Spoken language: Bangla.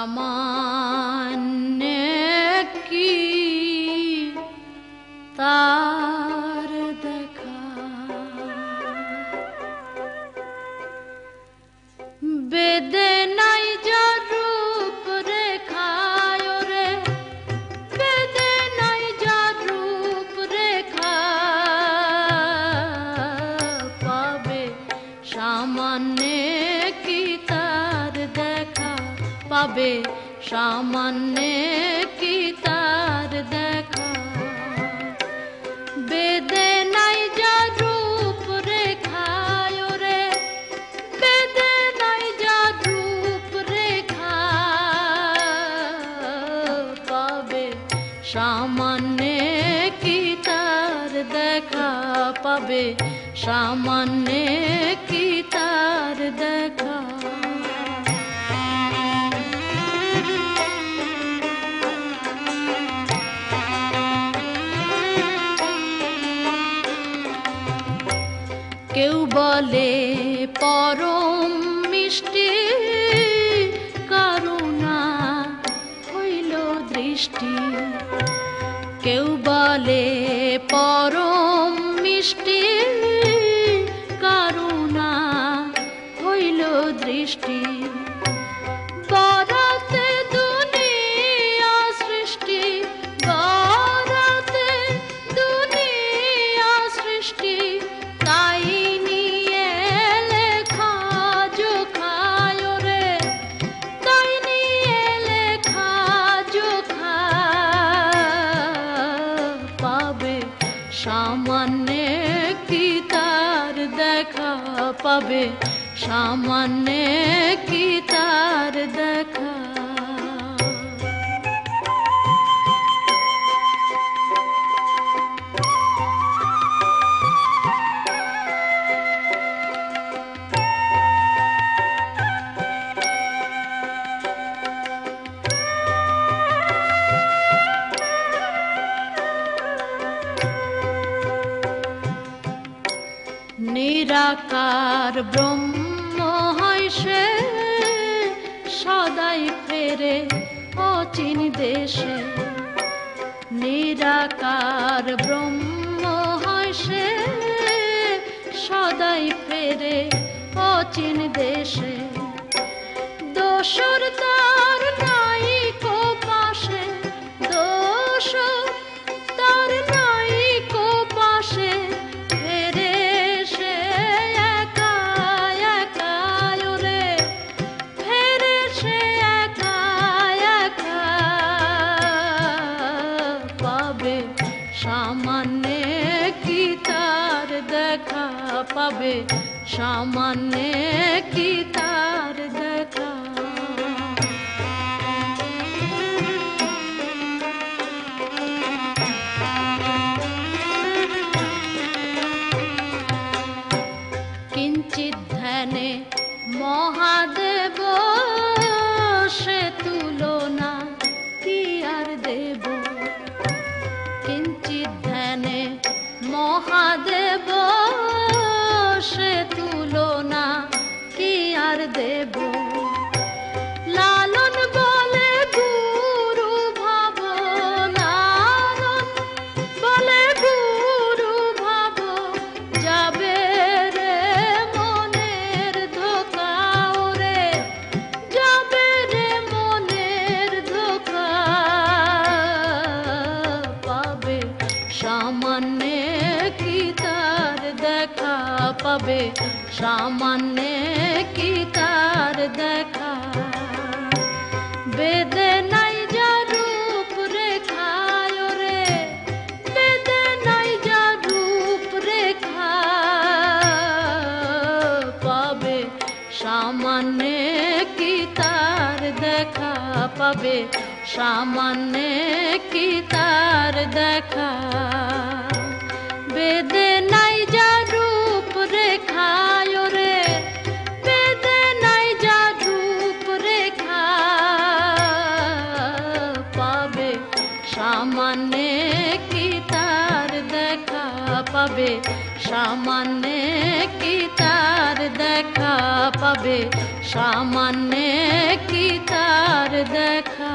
अमान की तार किार बेदे পাবে সামান্য কি তার দেখা? বেদে নাই যা রূপ রেখায় রে। বেদে নাই যা রূপ রেখা। পাবে সামান্য কি তার দেখা? পাবে সামান্য কি তার দেখা? কেউ বলে পরম মিষ্টি করুণা হইল দৃষ্টি। কেউ বলে পরম মিষ্টি করুণা হইল দৃষ্টি। পাবে সামান্য কি তার দেখা? নিরাকার ব্রহ্ম হয় সে, সদাই ফেরে অচিন দেশে। নিরাকার ব্রহ্ম হয় সে, সদাই ফেরে অচিন দেশে। দোসর তার পাবে সামান্য কি তার দেখা তুলনা কি আর দেব পাবে সামান্য কি তার দেখা? বেদে নাই যা রূপ রেখায় রে, বেদে নাই যা রূপ রেখা। পাবে, সামান্য কি তার দেখা? পাবে, সামান্য কি তার দেখা? বেদে সামান্য কি তার দেখা পাবে? সামান্য কি তার দেখা পাবে? সামান্য কি তার দেখা